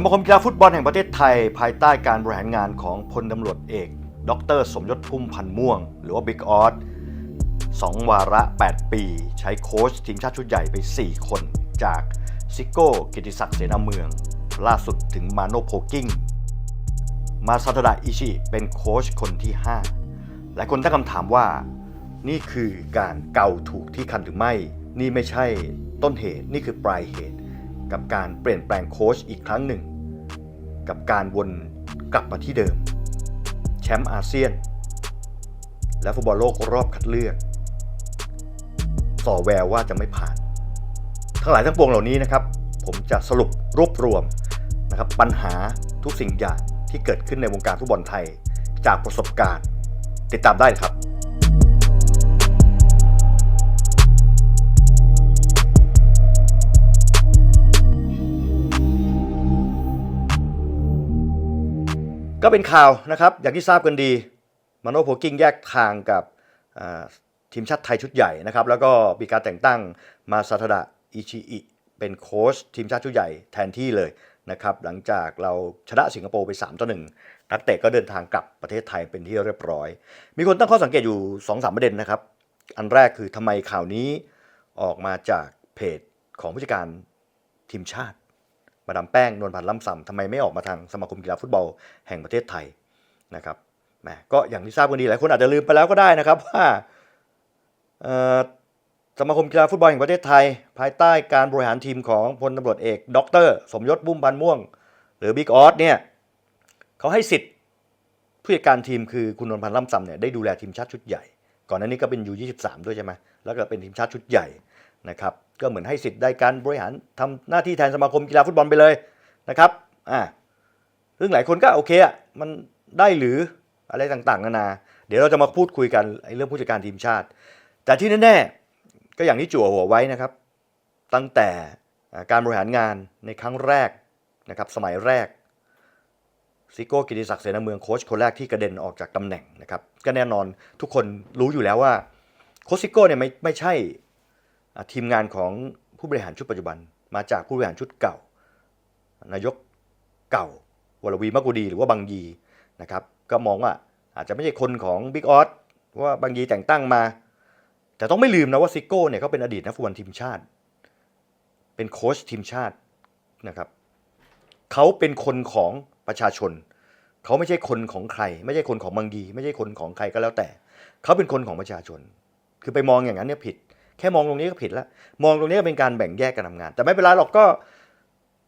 สมาคมกีฬาฟุตบอลแห่งประเทศไทย ภายใต้การบริหารงานของพลตำรวจเอก ดร สมยศพุ่มพันธ์ม่วง หรือว่าบิ๊กออสสองวาระ 8 ปี ใช้โค้ชทีมชาติชุดใหญ่ไป 4 คน จากซิโก้กิติศักดิ์เสนาเมือง ล่าสุดถึงมาโนโพกิ้ง มาซาตดะอิชิเป็นโค้ชคนที่ 5 หลายคนตั้งคำถามว่า นี่คือการเกาถูกที่คันหรือไม่ นี่ไม่ใช่ต้นเหตุนี่คือปลายเหตุ กับการเปลี่ยนแปลงโค้ชอีกครั้งหนึ่ง กับการวนกลับมาที่เดิม แชมป์อาเซียน และฟุตบอลโลกรอบคัดเลือกส่อแววว่าจะไม่ผ่าน ทั้งหลายทั้งปวงเหล่านี้นะครับ ผมจะสรุปรวบรวมนะครับปัญหาทุกสิ่งอย่างที่เกิดขึ้นในวงการฟุตบอลไทย จากประสบการณ์ ติดตามได้ครับ ก็เป็นข่าวนะครับ อย่างที่ทราบกันดีมาโนโพกิ้งแยกทางกับทีมชาติไทยชุดใหญ่นะครับ แล้วก็มีการแต่งตั้งมาซาทดะอิชิอิเป็นโค้ชทีมชาติชุดใหญ่แทนที่เลยนะครับ หลังจากเราชนะสิงคโปร์ไป3ต่อ1นักเตะก็เดินทางกลับประเทศไทยเป็นที่เรียบร้อย มีคนตั้งข้อสังเกตอยู่2-3ประเด็นนะครับ อันแรกคือทำไมข่าวนี้ออกมาจากเพจของผู้จัดการทีมชาติ มาดามแป้งนวลพันธ์ล่ำซำทำไมไม่ออกมาทางสมาคมกีฬาฟุตบอลแห่งประเทศไทยนะครับแหมก็อย่างที่ทราบกันดีหลายคนอาจจะลืมไปแล้วก็ได้นะครับว่าสมาคมกีฬาฟุตบอลแห่งประเทศไทย ภายใต้การบริหารทีมของพลตำรวจเอกด็อกเตอร์สมยศบุ้มพันม่วง หรือบิ๊กออสเนี่ยเขาให้สิทธิ์ผู้จัดการทีมคือคุณนวลพันธ์ล่ำซำเนี่ยได้ดูแลทีมชาติชุดใหญ่ ก่อนหน้านี้ก็เป็นยู23ด้วยใช่ไหมแล้วก็เป็นทีมชาติชุดใหญ่นะครับ ก็เหมือนให้สิทธิ์ได้การบริหารทำหน้าที่แทนสมาคมกีฬาฟุตบอลไปเลยนะครับอ่าซึ่งหลายคนก็โอเคอะมันได้หรืออะไรต่างๆนานา เดี๋ยวเราจะมาพูดคุยกันเรื่องผู้จัดการทีมชาติ แต่ที่แน่ๆก็อย่างที่จั่วหัวไว้นะครับ ตั้งแต่การบริหารงานในครั้งแรกนะครับสมัยแรกซิโก้กิติศักดิ์เสนาเมืองโค้ชคนแรกที่กระเด็นออกจากตำแหน่งนะครับก็แน่นอนทุกคนรู้อยู่แล้วว่าโค้ชซิโก้เนี่ยไม่ไม่ใช่ ทีมงานของผู้บริหารชุดปัจจุบัน มาจากผู้บริหารชุดเก่า นายกเก่าวรวีมกุดีหรือว่าบางยีนะครับก็มองว่าอาจจะไม่ใช่คนของบิ๊กออสว่าบางยีแต่งตั้งมา แต่ต้องไม่ลืมนะว่าซิโก้เนี่ยเขาเป็นอดีตนักฟุตบอลทีมชาติ เป็นโค้ชทีมชาตินะครับเขาเป็นคนของประชาชน เขาไม่ใช่คนของใคร ไม่ใช่คนของบางยี ไม่ใช่คนของใครก็แล้วแต่ เขาเป็นคนของประชาชน คือไปมองอย่างนั้นเนี่ยผิด แค่มองตรงนี้ก็ผิดแล้ว มองตรงนี้ก็เป็นการแบ่งแยกการทำงาน แต่ไม่เป็นไรหรอกก็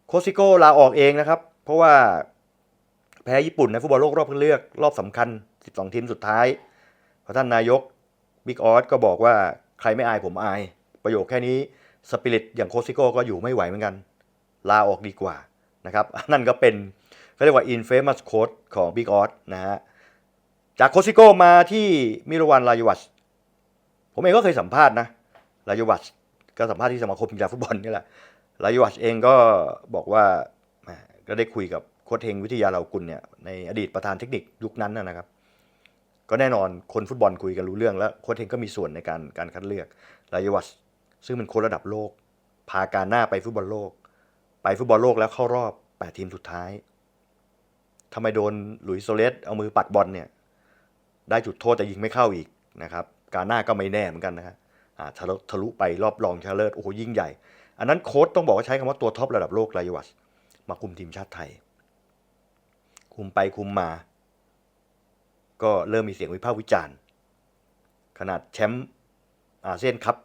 โคซิโก้ลาออกเองนะครับ เพราะว่าแพ้ญี่ปุ่นในฟุตบอลโลกรอบคัดเลือกรอบสำคัญ 12 ทีมสุดท้ายพระท่านนายกบิ๊กออสก็บอกว่าใครไม่อายผมอาย ประโยคแค่นี้สปิริตอย่างโคซิโก้ก็อยู่ไม่ไหวเหมือนกัน ลาออกดีกว่านะครับนั่นก็เป็นเขาเรียกว่า infamous quote ของ Big o อ s นะฮะจากโคซิโก้มาที่มิรวันรายวัชผมเองก็เคยสัมภาษณ์นะ รายวัชก็สัมภาษณ์ที่สมาคมกีฬาฟุตบอลนี่แหละรายวัชเองก็บอกว่าก็ได้คุยกับโค้ชเฮงวิทยาเรากุลเนี่ยในอดีตประธานเทคนิคยุคนั้นนะครับ ก็แน่นอนคนฟุตบอลคุยกันรู้เรื่องแล้วโค้ชเฮงก็มีส่วนในการการคัดเลือกรายวัชซึ่งเป็นโค้ชระดับโลก พาการหน้าไปฟุตบอลโลก ไปฟุตบอลโลกแล้วเข้ารอบ8ทีมสุดท้ายทำไมโดนหลุยส์โซเลสเอามือปัดบอลเนี่ยได้จุดโทษแต่ยิงไม่เข้าอีกนะครับ การหน้าก็ไม่แน่เหมือนกันนะฮะอ่า ทะลุทะลุไปรอบรองชนะเลิศโอ้โหยิ่งใหญ่ อันนั้นโค้ชต้องบอกว่าใช้คำว่าตัวท็อประดับโลกรายวัชมาคุมทีมชาติไทย คุมไปคุมมา ก็เริ่มมีเสียงวิพากษ์วิจารณ์ ขนาดแชมป์อาเซียนคัพ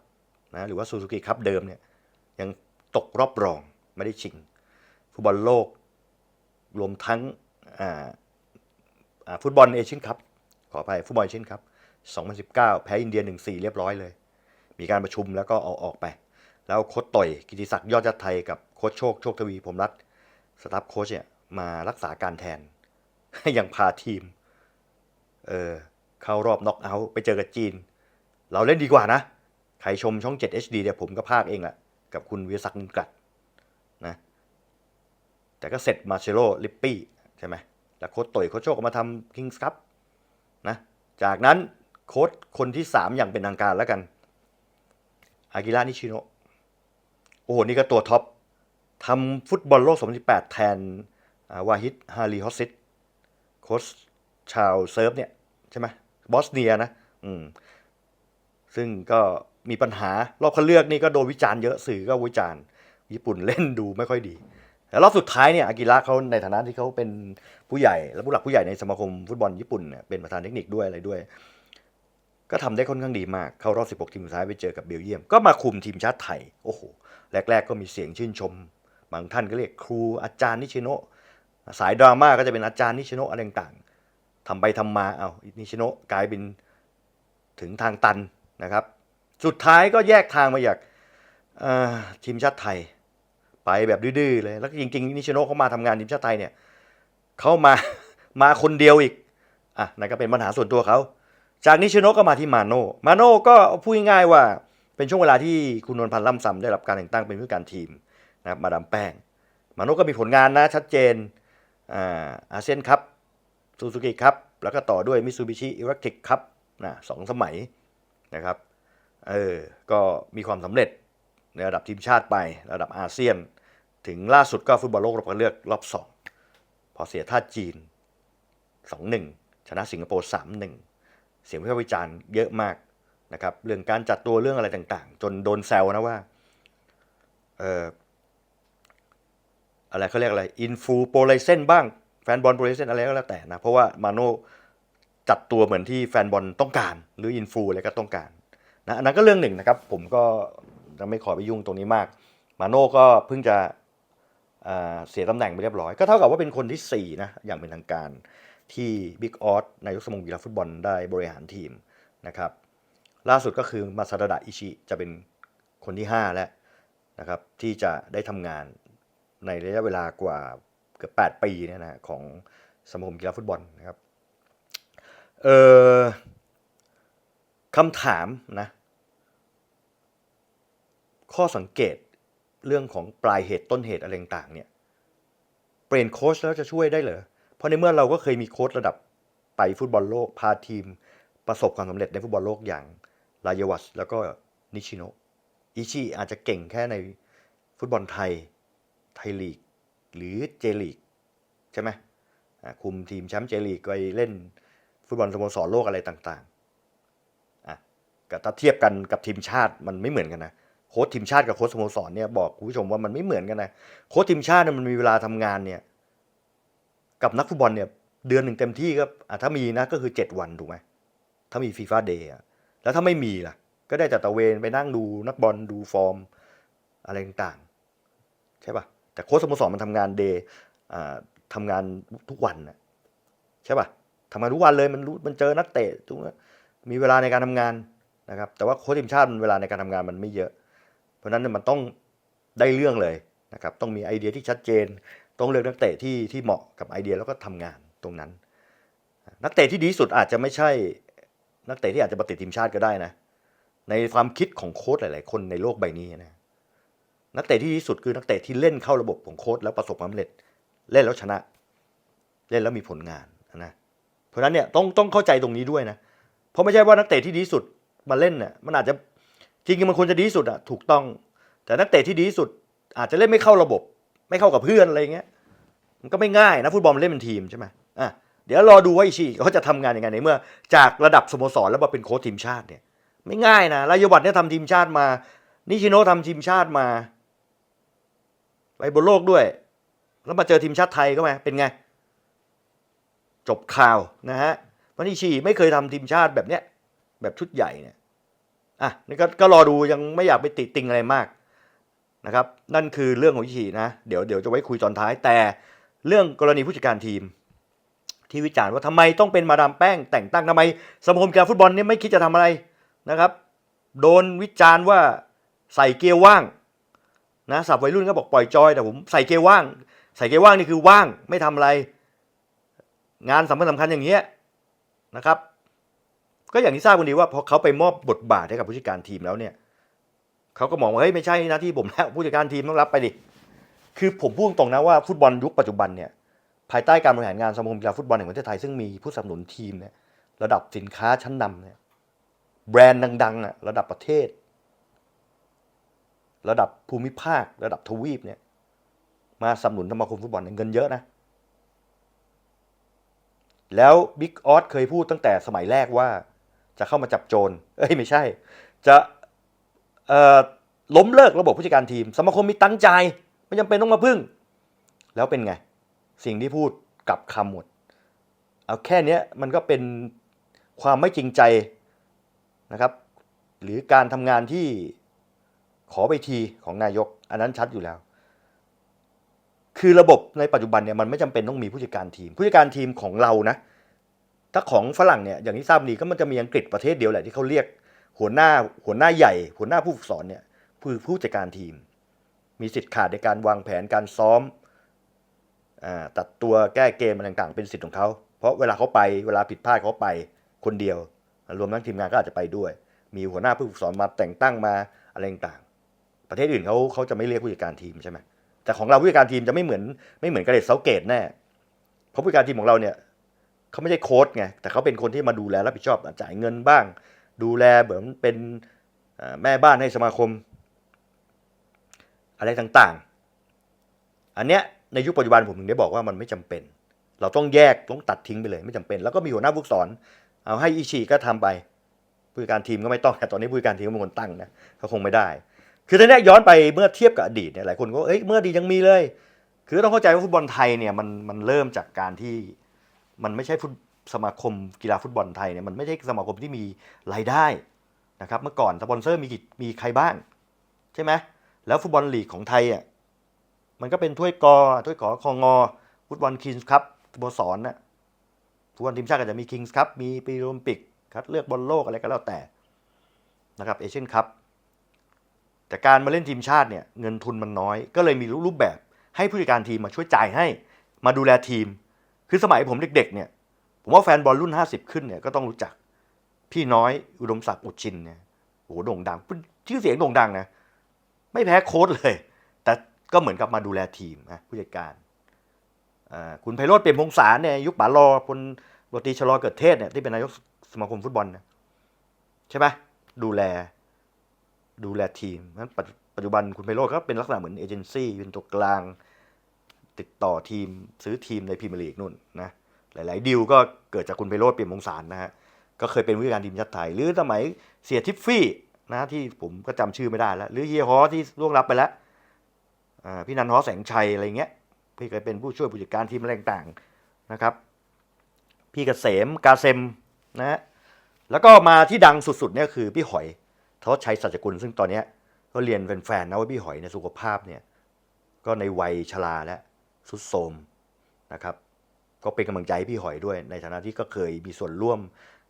นะหรือว่าซูซูกิคัพเดิมเนี่ยยังตกรอบรองไม่ได้ชิง ฟุตบอลโลก รวมทั้งฟุตบอลเอเชียนคัพขออภัยฟุตบอลเอเชียนคัพ2019 แพ้อินเดีย 1-4 เรียบร้อยเลย มีการประชุมแล้วก็เอาออกไป แล้วโค้ชต่อยกิติศักดิ์ยอดยัดไทยกับโค้ชโชคโชคทวีผมรัตน์สตาฟโค้ชเนี่ยมารักษาการแทน ยังพาทีม เออเข้ารอบน็อกเอาท์ไปเจอกับจีน เราเล่นดีกว่านะ ใครชมช่อง 7 HD เดี๋ยวผมก็พากเองแหละกับคุณวิศักดิ์มุนกัดนะแต่ก็เสร็จมาเชโลลิปปี้ใช่ไหมแล้วโค้ชต่อยโค้ชโชคก็มาทำคิงส์คัพนะจากนั้นโค้ชคนที่ 3 อย่างเป็นทางการแล้วกัน อากิระนิชิโนะโอ้โห นี่ก็ตัวท็อปทำฟุตบอลโลก 2018 แทนวาฮิดฮารีฮอสซิตโค้ชชาวเซิร์ฟเนี่ย ใช่ไหมบอสเนียนะ อืม ซึ่งก็มีปัญหารอบคัดเลือกนี่ก็โดนวิจารณ์เยอะสื่อก็วิจารณ์ ญี่ปุ่นเล่นดูไม่ค่อยดีแต่รอบสุดท้ายเนี่ยอากิระเขาในฐานะที่เขาเป็นผู้ใหญ่ และผู้หลักผู้ใหญ่ในสมาคมฟุตบอลญี่ปุ่นเนี่ยเป็นประธานเทคนิคด้วยอะไรด้วย ก็ทำได้ค่อนข้างดีมาก เข้ารอบ 16 ทีมสุดท้ายไปเจอกับเบลเยียม ก็มาคุมทีมชาติไทย โอ้โห แรก ๆ ก็มีเสียงชื่นชม บางท่านก็เรียกครูอาจารย์นิชิโนะสายดราม่าก็จะเป็นอาจารย์นิชิโนะอะไรต่างๆทำไปทำมา เอานิชิโนะกลายเป็นถึงทางตันนะครับ สุดท้ายก็แยกทางมาจากทีมชาติไทย ไปแบบดื้อๆเลย แล้วจริงๆนิชิโนะเขามาทำงานทีมชาติไทยเนี่ยเขามา มาคนเดียวอีก อะนั่นก็เป็นปัญหาส่วนตัวเขา จากนิชโนก็มาที่มาโน่มาโน่ก็พูดง่ายว่าเป็นช่วงเวลาที่คุณนวลพันธ์ล่ำซำได้รับการแต่งตั้งเป็นผู้การทีมนะครับมาดามแป้ง มาโน่ก็มีผลงานนะชัดเจนอาเซียนครับซูซูกิครับแล้วก็ต่อด้วยมิซูบิชิอิเล็กทริกครับนะสองสมัยนะครับเออก็มีความสำเร็จในระดับทีมชาติไประดับอาเซียน ถึงล่าสุดก็ฟุตบอลโลกรอบคัดเลือกรอบสองพอเสียท่าจีน 2-1 ชนะสิงคโปร์ 3-1 เสียงวิพากษ์วิจารณ์เยอะมากนะครับ เรื่องการจัดตัวเรื่องอะไรต่างๆ จนโดนแซวนะว่าเอ่ออะไรเขาเรียกอะไรอินฟูโปรไลเซนบ้างแฟนบอลโปรไลเซนอะไรก็แล้วแต่นะเพราะว่ามาโน่จัดตัวเหมือนที่แฟนบอลต้องการ หรืออินฟูอะไรก็ต้องการนะอันนั้นก็เรื่องหนึ่งนะครับ ผมก็จะไม่ขอไปยุ่งตรงนี้มาก มาโน่ก็เพิ่งจะเสียตำแหน่งไปเรียบร้อย ก็เท่ากับว่าเป็นคนที่4นะอย่างเป็นทางการ ที่บิ๊กออสนายกสมาคมกีฬาฟุตบอลได้บริหารทีมนะครับ ล่าสุดก็คือมาซาดะอิชิจะเป็นคนที่ 5 แล้วนะครับ ที่จะได้ทำงานในระยะเวลากว่าเกือบ8ปีเนี่ยนะของสมาคมกีฬาฟุตบอลนะครับเออคำถามนะข้อสังเกตเรื่องของปลายเหตุต้นเหตุอะไรต่างเนี่ย เปลี่ยนโค้ชแล้วจะช่วยได้เหรอ เพราะในเมื่อเราก็เคยมีโค้ชระดับไปฟุตบอลโลกพาทีม ประสบความสำเร็จในฟุตบอลโลกอย่างรายวัชแล้วก็นิชิโนะอิชิอาจจะเก่งแค่ในฟุตบอลไทย ไทยลีก หรือเจลีก ใช่ไหมคุมทีมแชมป์เจลีกไปเล่นฟุตบอลสโมสรโลกอะไรต่างๆอะก็ถ้าเทียบกันกับทีมชาติมันไม่เหมือนกันนะโค้ชทีมชาติกับโค้ชสโมสรเนี่ยบอกคุณผู้ชมว่ามันไม่เหมือนกันนะโค้ชทีมชาติมันมีเวลาทำงานเนี่ย กับนักฟุตบอลเนี่ยเดือนหนึ่งเต็มที่ก็ถ้ามีนะก็คือเจ็ดวันถูกไหมถ้ามีฟีฟ่าเดย์แล้วถ้าไม่มีล่ะ ก็ได้แต่ตะเวนไปนั่งดูนักบอลดูฟอร์มอะไรต่างๆ ใช่ป่ะ แต่โค้ชสโมสรมันทำงานเดย์ทำงานทุกวันนะใช่ป่ะทำงานทุกวันเลยมันรู้มันเจอนักเตะทุกมีเวลาในการทำงานนะครับ แต่ว่าโค้ชทีมชาติมันเวลาในการทำงานมันไม่เยอะ เพราะนั้นมันต้องได้เรื่องเลยนะครับ ต้องมีไอเดียที่ชัดเจน ต้องเลือกนักเตะที่ที่เหมาะกับไอเดียแล้วก็ทำงานตรงนั้น นักเตะที่ดีสุดอาจจะไม่ใช่นักเตะที่อาจจะมาติดทีมชาติก็ได้นะ ในความคิดของโค้ชหลาย ๆ คนในโลกใบนี้นะนักเตะที่ดีสุดคือนักเตะที่เล่นเข้าระบบของโค้ชแล้วประสบความสำเร็จ เล่นแล้วชนะ เล่นแล้วมีผลงานนะเพราะนั้นเนี่ยต้องต้องเข้าใจตรงนี้ด้วยนะเพราะไม่ใช่ว่านักเตะที่ดีสุดมาเล่นเนี่ยมันอาจจะจริงๆมันควรจะดีสุดอะถูกต้อง แต่นักเตะที่ดีสุดอาจจะเล่นไม่เข้าระบบ ไม่เข้ากับเพื่อนอะไรอย่างเงี้ย มันก็ไม่ง่ายนะฟุตบอลมันเล่นเป็นทีมใช่ไหมอะเดี๋ยวรอดูว่าอิชิเขาจะทำงานยังไงในเมื่อ จากระดับสโมสรแล้วมาเป็นโค้ชทีมชาติเนี่ย ไม่ง่ายนะรายวัตเนี่ยทำทีมชาติมา นิชิโนะทำทีมชาติมาไปบนโลกด้วย แล้วมาเจอทีมชาติไทยก็มาเป็นไง จบข่าวนะฮะวันนี้ชีไม่เคยทำทีมชาติแบบเนี้ยแบบชุดใหญ่เนี่ยอะนี่ก็ก็รอดูยังไม่อยากไปติติงอะไรมากนะครับ นั่นคือเรื่องของอิชินะ เดี๋ยวเดี๋ยวจะไว้คุยตอนท้ายแต่ เรื่องกรณีผู้จัดการทีม ที่วิจารณ์ว่าทำไมต้องเป็นมาดามแป้งแต่งตั้งทำไมสมาคมกีฬาฟุตบอลเนี่ยไม่คิดจะทำอะไรนะครับ โดนวิจารณ์ว่าใส่เกียร์ว่างนะสับวัยรุ่นก็บอกปล่อยจอยแต่ผมใส่เกียร์ว่าง ใส่เกียร์ว่างนี่คือว่างไม่ทำอะไร งานสำคัญสำคัญอย่างเงี้ยนะครับก็อย่างที่ทราบกันดีว่าพอเขาไปมอบบทบาทให้กับผู้จัดการทีมแล้วเนี่ยเขาก็มองว่าเฮ้ยไม่ใช่หน้าที่ผมแล้วผู้จัดการทีมต้องรับไปดิ คือผมพูดตรงนะว่าฟุตบอลยุคปัจจุบันเนี่ยภายใต้การบริหารงานสมาคมกีฬาฟุตบอลแห่งประเทศไทยซึ่งมีผู้สนับสนุนทีมเนี่ยระดับสินค้าชั้นนำเนี่ยแบรนด์ดังๆอะระดับประเทศ ระดับภูมิภาค ระดับทวีปเนี่ยมาสนับสนุนสมาคมฟุตบอลเนี่ยเงินเยอะนะ แล้วบิ๊กออสเคยพูดตั้งแต่สมัยแรกว่า จะเข้ามาจับโจรเอ้ยไม่ใช่ จะล้มเลิกระบบผู้จัดการทีม สมาคมมีตังใจ ไม่จำเป็นต้องมาพึ่ง แล้วเป็นไง สิ่งที่พูดกลับคำหมด เอาแค่เนี้ยมันก็เป็นความไม่จริงใจนะครับ หรือการทำงานที่ขอไปทีของนายก อันนั้นชัดอยู่แล้ว คือระบบในปัจจุบันเนี่ยมันไม่จำเป็นต้องมีผู้จัดการทีม ผู้จัดการทีมของเรานะถ้าของฝรั่งเนี่ยอย่างที่ทราบดีก็มันจะมีอังกฤษประเทศเดียวแหละที่เขาเรียกหัวหน้าหัวหน้าใหญ่ หัวหน้าผู้ฝึกสอนเนี่ยคือผู้จัดการทีม มีสิทธิ์ขาดในการวางแผนการซ้อมอตัดตัวแก้เกมอะไรต่างๆ เป็นสิทธิ์ของเขาเพราะเวลาเขาไปเวลาผิดพลาดเขาไปคนเดียว รวมทั้งทีมงานก็อาจจะไปด้วย มีหัวหน้าผู้ฝึกสอนมาแต่งตั้งมาอะไรต่างๆ ประเทศอื่นเขาเขาจะไม่เรียกผู้จัดการทีมใช่ไหมแต่ของเราผู้จัดการทีมจะไม่เหมือนไม่เหมือนกาเรตเซาเกตแน่เพราะผู้จัดการทีมของเราเนี่ยเขาไม่ใช่โค้ชไงแต่เขาเป็นคนที่มาดูแลรับผิดชอบจ่ายเงินบ้าง ดูแลเหมือนเป็นแม่บ้านให้สมาคม อะไรต่างๆ อันเนี้ยในยุคปัจจุบันผมถึงได้บอกว่ามันไม่จำเป็น เราต้องแยกต้องตัดทิ้งไปเลย ไม่จำเป็น แล้วก็มีหัวหน้าผู้สอน เอาให้อิชิก็ทำไปผู้การทีมก็ไม่ต้องแต่ตอนนี้ผู้การทีมก็เป็นคนตั้งนะเขาคงไม่ได้ คือตอนนี้ย้อนไปเมื่อเทียบกับอดีตเนี่ยหลายคนก็เอ้ยเมื่ออดีตยังมีเลย คือต้องเข้าใจว่าฟุตบอลไทยเนี่ยมันมันเริ่มจากการที่มันไม่ใช่ฟุตสมาคมกีฬาฟุตบอลไทยเนี่ยมันไม่ใช่สมาคมที่มีรายได้นะครับเมื่อก่อนสปอนเซอร์มีมีใครบ้าง ใช่ไหม แล้วฟุตบอลลีกของไทยอะมันก็เป็นถ้วยกอถ้วยขอคองอฟุตบอลคิงส์ครับสโมสรน่ะฟุตบอลทีมชาติก็จะมีคิงส์ครับมีปีโอลิมปิกคัดเลือกบอลโลกอะไรก็แล้วแต่นะครับเอเชียนคัพแต่การมาเล่นทีมชาติเนี่ยเงินทุนมันน้อย ก็เลยมีรูปแบบให้ผู้จัดการทีมมาช่วยจ่ายให้ มาดูแลทีม คือสมัยผมเด็กๆเนี่ยผมว่าแฟนบอลรุ่น 50 ขึ้นเนี่ยก็ต้องรู้จัก พี่น้อยอุดมศักดิ์อุดชินเนี่ยโอ้โหโด่งดังชื่อเสียงโด่งดังนะ ไม่แพ้โค้ดเลย แต่ก็เหมือนกับมาดูแลทีมนะผู้จัดการคุณไพโรธเปี่ยมพงษารเนี่ยยุคป๋ารอพลโรตีชะลอเกิดเทศเนี่ยที่เป็นนายกสมาคมฟุตบอลนะใช่ไหมดูแลดูแลทีมนั้นปัจจุบันคุณไพโรธก็เป็นลักษณะเหมือนเอเจนซี่เป็นตัวกลาง ติดต่อทีมซื้อทีมในพรีเมียร์ลีกนู่นนะหลาย ๆดีลก็เกิดจากคุณไพโรธเปี่ยมวงศารนะฮะ ก็เคยเป็นผู้จัดการทีมชาติไทย หรือสมัยเสียทิฟฟี่ นะที่ผมก็จำชื่อไม่ได้แล้ว หรือเฮียฮอที่ล่วงลับไปแล้วพี่นันฮอแสงชัยอะไรเงี้ย พี่เคยเป็นผู้ช่วยผู้จัดการทีมอะไรต่างๆนะครับ พี่เกษมกาเซมนะฮะแล้วก็มาที่ดังสุดๆเนี่ยคือพี่หอยทศชัยสัจกุล ซึ่งตอนเนี้ยก็เรียนแฟนๆนะว่าพี่หอยในสุขภาพเนี่ยก็ในวัยชราแล้วสุดโทมนะครับ ก็เป็นกำลังใจพี่หอยด้วยในฐานะที่ก็เคยมีส่วนร่วม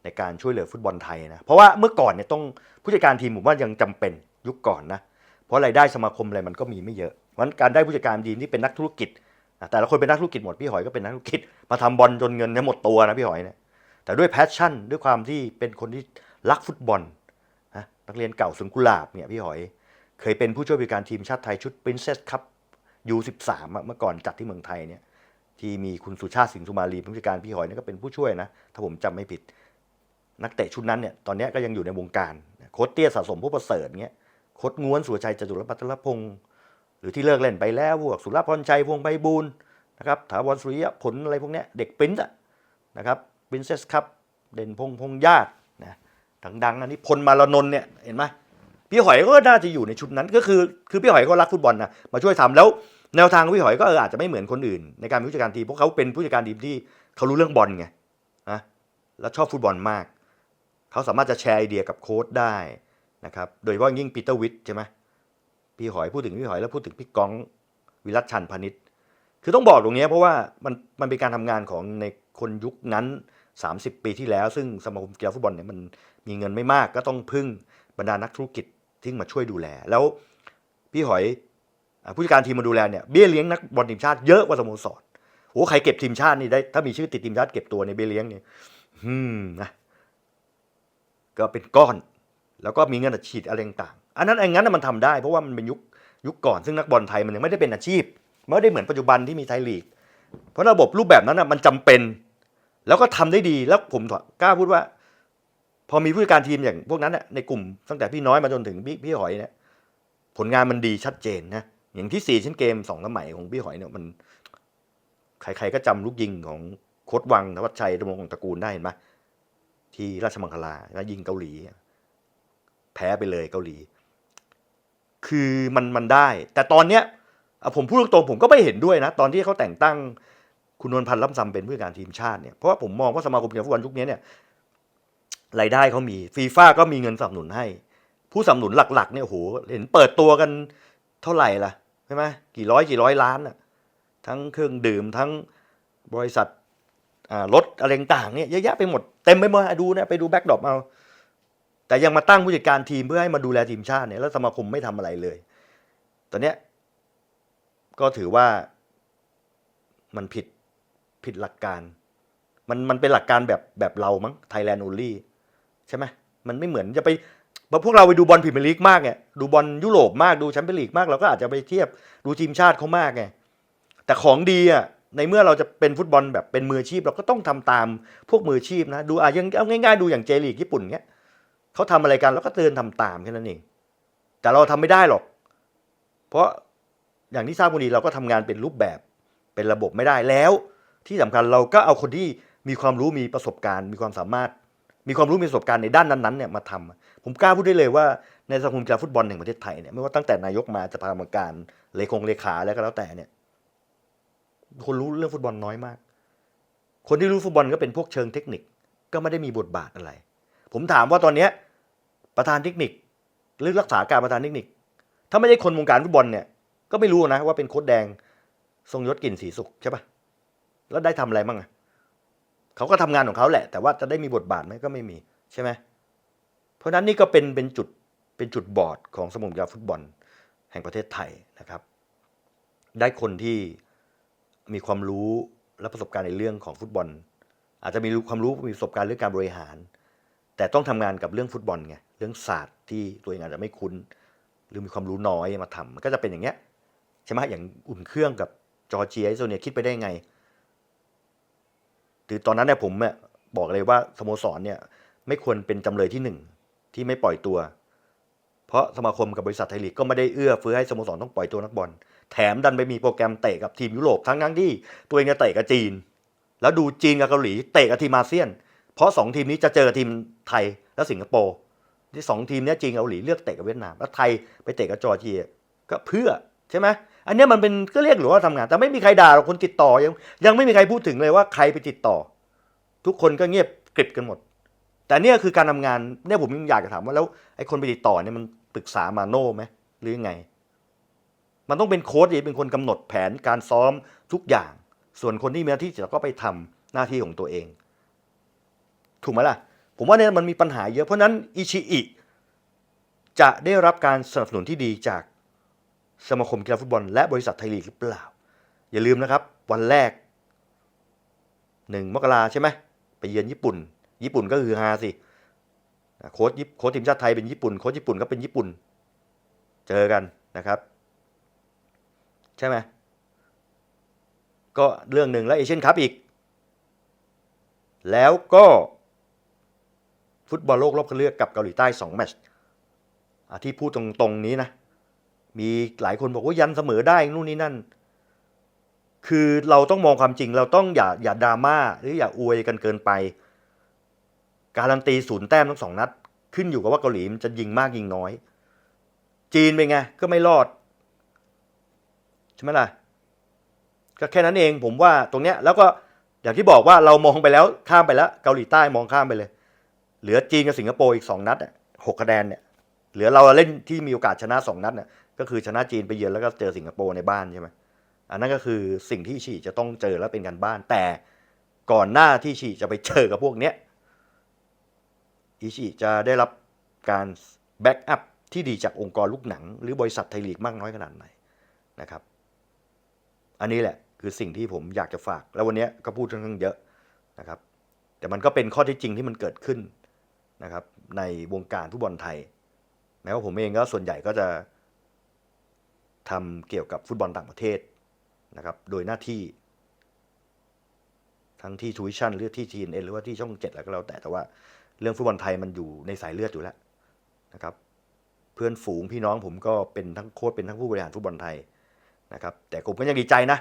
ในการช่วยเหลือฟุตบอลไทยนะเพราะว่าเมื่อก่อนเนี่ยต้องผู้จัดการทีมผมว่ายังจำเป็นยุคก่อนนะเพราะรายได้สมาคมอะไรมันก็มีไม่เยอะเพราะฉะนั้นการได้ผู้จัดการทีมที่เป็นนักธุรกิจแต่ละคนเป็นนักธุรกิจหมดพี่หอยก็เป็นนักธุรกิจมาทำบอลจนเงินเนี่ยหมดตัวนะพี่หอยเนี่ยแต่ด้วยแพชชั่นด้วยความที่เป็นคนที่รักฟุตบอลนะนักเรียนเก่าสุนกุหลาบเนี่ยพี่หอย เคยเป็นผู้ช่วยผู้จัดการทีมชาติไทยชุด Princess Cup U13 เมื่อก่อนจัดที่เมืองไทยเนี่ยที่มีคุณสุชาติสิงห์สุมาลีผู้จัดการพี่หอยนี่ก็เป็นผู้ช่วยนะถ้าผมจำไม่ผิด นักเตะชุดนั้นเนี่ยตอนนี้ก็ยังอยู่ในวงการโค้ชเตี้ยสะสมผู้ประเสริฐเงี้ยโค้ชง้วนสุรชัยจตุรพัฒนพงศ์หรือที่เลิกเล่นไปแล้วพวกสุรพรชัยพวงไพบูลนะครับถาวรสุริยะผลอะไรพวกเนี้ยเด็กปริ้นซ์อะนะครับปรินเซสครับเด่นพงษ์พงษ์ญาตินะดังๆอันนี้พลมารนน์เนี่ยเห็นไหมพี่หอยก็น่าจะอยู่ในชุดนั้นก็คือคือพี่หอยก็รักฟุตบอลนะมาช่วยทำแล้วแนวทางของพี่หอยก็เอออาจจะไม่เหมือนคนอื่น ในการเป็นผู้จัดการทีมเพราะเขาเป็นผู้จัดการทีมที่เขารู้เรื่องบอลไงนะแล้วชอบฟุตบอลมาก เขาสามารถจะแชร์ไอเดียกับโค้ชได้นะครับโดยเฉพาะยิ่งปีเตอร์วิทใช่ไหมพี่หอยพูดถึงพี่หอยแล้วพูดถึงพี่ก้องวิรัตชันพานิชคือต้องบอกตรงนี้เพราะว่ามันมันเป็นการทำงานของในคนยุคนั้น 30 ปีที่แล้ว ซึ่งสมาคมกีฬาฟุตบอลเนี่ยมันมีเงินไม่มากก็ต้องพึ่งบรรดานักธุรกิจที่มาช่วยดูแล แล้วพี่หอยผู้จัดการทีมมาดูแลเนี่ยเบี้ยเลี้ยงนักบอลทีมชาติเยอะกว่าสโมสรโอ้ใครเก็บทีมชาตินี่ได้ถ้ามีชื่อติดทีมชาติเก็บตัวในเบี้ยเลี้ยงเนี่ยอืมนะ ก็เป็นก้อน แล้วก็มีเงินอัดฉีดอะไรต่างอันนั้นไอ้งั้นมันทำได้เพราะว่ามันเป็นยุคยุคก่อนซึ่งนักบอลไทยมันยังไม่ได้เป็นอาชีพไม่ได้เหมือนปัจจุบันที่มีไทยลีก เพราะระบบรูปแบบนั้นนะมันจำเป็น แล้วก็ทำได้ดีแล้วผมกล้าพูดว่า พอมีผู้จัดการทีมอย่างพวกนั้นน่ะในกลุ่มตั้งแต่พี่น้อยมาจนถึงพี่พี่หอยเนี่ยผลงานมันดีชัดเจนนะอย่างที่สี่เช่นเกมสองสมัยของพี่หอยเนี่ยมันใครๆก็จำลูกยิงของโคดวังธวัชชัยดำรงตระกูลได้เห็นไหม ที่ราชมังคลาแล้วยิงเกาหลี แพ้ไปเลยเกาหลี คือมันมันได้ แต่ตอนเนี้ยผมพูดตรงๆผมก็ไม่เห็นด้วยนะ ตอนที่เขาแต่งตั้งคุณนวลพันธ์ล่ำซำเป็นผู้การทีมชาติเนี่ยเพราะว่าผมมองว่าสมาคมกีฬาฟุตบอลยุคนี้เนี่ยรายได้เขามีฟีฟ่าก็มีเงินสนับสนุนให้ ผู้สนับสนุนหลักๆเนี่ยโหเห็นเปิดตัวกันเท่าไหร่ล่ะใช่ไหมกี่ร้อยกี่ร้อยล้านอะทั้งเครื่องดื่มทั้งบริษัท รถอะไรต่างเนี่ยเยอะแยะไปหมดเต็มไปหมดอะดูนะไปดูแบ็กดรอปเอาแต่ยังมาตั้งผู้จัดการทีมเพื่อให้มาดูแลทีมชาติเนี่ยแล้วสมาคมไม่ทำอะไรเลย ตอนเนี้ยก็ถือว่ามันผิดผิดหลักการ มันมันเป็นหลักการแบบแบบเรามั้ง Thailand only ใช่ไหมมันไม่เหมือนจะไปพวกเราไปดูบอลพรีเมียร์ลีกมากไงดูบอลยุโรปมากดูแชมเปี้ยนลีกมากเราก็อาจจะไปเทียบดูทีมชาติเขามากไงแต่ของดีอะ ในเมื่อเราจะเป็นฟุตบอลแบบเป็นมืออาชีพ เราก็ต้องทำตามพวกมืออาชีพนะ ดูอะยังเอาง่ายๆดูอย่างเจลีกญี่ปุ่นเงี้ยเขาทำอะไรกันแล้วก็เตือนทำตามแค่นั้นเอง แต่เราทำไม่ได้หรอก เพราะอย่างที่ทราบกันดีเราก็ทำงานเป็นรูปแบบเป็นระบบไม่ได้แล้ว ที่สำคัญเราก็เอาคนที่มีความรู้มีประสบการณ์ มีความสามารถ มีความรู้มีประสบการณ์ในด้านนั้นๆเนี่ยมาทำผมกล้าพูดได้เลยว่าในสมาคมกีฬาฟุตบอลแห่งประเทศไทยเนี่ยไม่ว่าตั้งแต่นายกมาจะพากรรมการเลขงเลขาแล้วก็แล้วแต่เนี่ย คนรู้เรื่องฟุตบอลน้อยมาก คนที่รู้ฟุตบอลก็เป็นพวกเชิงเทคนิค ก็ไม่ได้มีบทบาทอะไร ผมถามว่าตอนเนี้ประธานเทคนิคหรือรักษาการประธานเทคนิค ถ้าไม่ได้คนวงการฟุตบอลเนี่ยก็ไม่รู้นะว่าเป็นโค้ดแดงทรงยศกลิ่นสีสุขใช่ปะแล้วได้ทำอะไรบ้างอะเขาก็ทำงานของเขาแหละ แต่ว่าจะได้มีบทบาทไหมก็ไม่มีใช่ไหมเพราะฉะนั้นนี่ก็เป็นเป็นจุดเป็นจุดบอดของสมสรกีฬาฟุตบอล แห่งประเทศไทยนะครับ ได้คนที่ มีความรู้และประสบการณ์ในเรื่องของฟุตบอล อาจจะมีความรู้มีประสบการณ์เรื่องการบริหาร แต่ต้องทำงานกับเรื่องฟุตบอลไงเรื่องศาสตร์ที่ตัวเองอาจจะไม่คุ้น หรือมีความรู้น้อยมาทำมันก็จะเป็นอย่างเงี้ยใช่ไหมอย่างอุ่นเครื่องกับจอร์เจียโซเนียคิดไปได้ไงคือตอนนั้นเนี่ยผมเนี่ยบอกเลยว่าสโมสรเนี่ยไม่ควรเป็นจำเลยที่หนึ่งที่ไม่ปล่อยตัว เพราะสมาคมกับบริษัทไทยลีกก็ไม่ได้เอื้อเฟื้อให้สโมสรต้องปล่อยตัวนักบอล แถมดันไปมีโปรแกรมเตะกับทีมยุโรปทั้งทั้งที่ตัวเองจะเตะกับจีน แล้วดูจีนกับเกาหลีเตะกับทีมอาเซียน เพราะสองทีมนี้จะเจอทีมไทยและสิงคโปร์ที่สองทีมนี้จีนกับเกาหลีเลือกเตะกับเวียดนามแล้วไทยไปเตะกับจอร์เจียก็เพื่อใช่ไหมอันนี้มันเป็นก็เรียกหรือว่าทำงาน แต่ไม่มีใครด่าหรอกคนติดต่อยังยังไม่มีใครพูดถึงเลยว่าใครไปติดต่อ ทุกคนก็เงียบกริบกันหมด แต่เนี่ยคือการทำงานเนี่ยผมยังอยากจะถามว่าแล้วไอ้คนไปติดต่อเนี่ยมันปรึกษามาโน่ไหมหรือยังไง มันต้องเป็นโค้ชที่เป็นคนกำหนดแผนการซ้อมทุกอย่าง ส่วนคนที่มีหน้าที่จะก็ไปทำหน้าที่ของตัวเอง ถูกไหมล่ะ ผมว่าเนี่ยมันมีปัญหาเยอะเพราะนั้นอิชิอิจะได้รับการสนับสนุนที่ดีจากสมาคมกีฬาฟุตบอลและบริษัทไทยลีกหรือเปล่า อย่าลืมนะครับ วันแรกหนึ่งมกราใช่ไหมไปเยือนญี่ปุ่น ญี่ปุ่นก็คือฮาสิโค้ชญี่โค้ชทีมชาติไทยเป็นญี่ปุ่นโค้ชญี่ปุ่นก็เป็นญี่ปุ่น เจอกันนะครับ ใช่ไหมก็เรื่องหนึ่งแล้วเอเชียนคัพอีก แล้วก็ ฟุตบอลโลกรอบคัดเลือกกับเกาหลีใต้2แมตช์ที่พูดตรงๆนี้นะ มีหลายคนบอกว่ายันเสมอได้นู่นนี่นั่น คือเราต้องมองความจริงเราต้องอย่าอย่าดราม่าหรืออย่าอวยกันเกินไป การันตีศูนย์แต้มทั้งสองนัด ขึ้นอยู่กับว่าเกาหลีมันจะยิงมากยิงน้อย จีนเป็นไงก็ไม่รอด ใช่ไหมล่ะก็แค่นั้นเองผมว่าตรงเนี้ยแล้วก็อย่างที่บอกว่าเรามองไปแล้วข้ามไปแล้วเกาหลีใต้มองข้ามไปเลย เหลือจีนกับสิงคโปร์อีกสองนัดอะหกคะแนนเนี่ยเหลือเราเล่นที่มีโอกาสชนะสองนัดเนี่ยก็คือชนะจีนไปเยือนแล้วก็เจอสิงคโปร์ในบ้านใช่ไหมอันนั้นก็คือสิ่งที่ฉีจะต้องเจอแล้วเป็นการบ้าน แต่ก่อนหน้าที่ฉีจะไปเจอกับพวกเนี้ยอิชิจะได้รับการแบ็กอัพที่ดีจากองค์กรลูกหนัง หรือบริษัทไทยลีกมากน้อยขนาดไหนนะครับ อันนี้แหละคือสิ่งที่ผมอยากจะฝาก แล้ววันนี้ก็พูดค่อนข้างเยอะนะครับ แต่มันก็เป็นข้อเที่จริงที่มันเกิดขึ้นนะครับ ในวงการฟุตบอลไทยแม้ว่าผมเองก็ส่วนใหญ่ก็จะทำเกี่ยวกับฟุตบอลต่างประเทศนะครับ โดยหน้าที่ ทั้งที่ทูวิชั่นหรือที่ทีนเอหรือว่าที่ช่องเจ็ดแล้วก็แล้วแต่แต่ว่า เรื่องฟุตบอลไทยมันอยู่ในสายเลือดอยู่แล้วนะครับ เพื่อนฝูงพี่น้องผมก็เป็นทั้งโค้ชเป็นทั้งผู้บริหารฟุตบอลไทย นะครับแต่ผมก็ยังดีใจนะ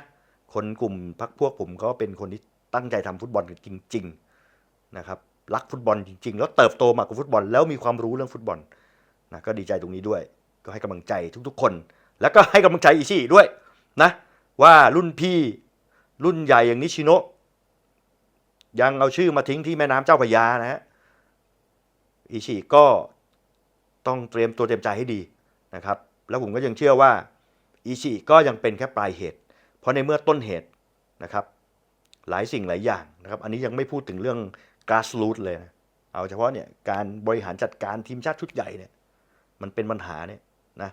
คนกลุ่มพักพวกผมก็เป็นคนที่ตั้งใจทำฟุตบอลจริง ๆนะครับรักฟุตบอลจริง ๆ แล้วเติบโตมากับฟุตบอล แล้วมีความรู้เรื่องฟุตบอลนะก็ดีใจตรงนี้ด้วย ก็ให้กำลังใจทุกๆคน แล้วก็ให้กำลังใจอิชิด้วยนะว่ารุ่นพี่รุ่นใหญ่อย่างนิชิโนะยังเอาชื่อมาทิ้งที่แม่น้ำเจ้าพยานะฮะอิชิก็ต้องเตรียมตัวเตรียมใจให้ดีนะครับ แล้วผมก็ยังเชื่อว่า อิชิก็ยังเป็นแค่ปลายเหตุ เพราะในเมื่อต้นเหตุนะครับหลายสิ่งหลายอย่างนะครับ อันนี้ยังไม่พูดถึงเรื่องก a s ส o ู t เลยนะเอาเฉพาะเนี่ยการบริหารจัดการทีมชาติชุดใหญ่เนี่ยมันเป็นปัญหาเนี่ยนะ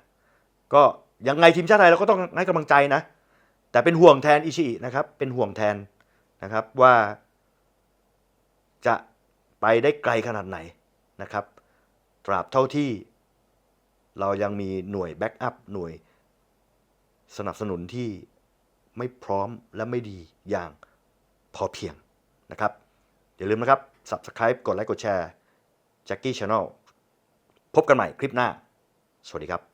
ก็ยังไงทีมชาติไทยเราก็ต้องให้กำลังใจนะ แต่เป็นห่วงแทนอิชินะครับ เป็นห่วงแทนนะครับว่าจะไปได้ไกลขนาดไหนนะครับ ตราบเท่าที่เรายังมีหน่วยแบ็กอัพหน่วย สนับสนุนที่ไม่พร้อมและไม่ดีอย่างพอเพียงนะครับ อย่าลืมนะครับ Subscribe กดไลค์กดแชร์ Jackie Channel พบกันใหม่คลิปหน้า สวัสดีครับ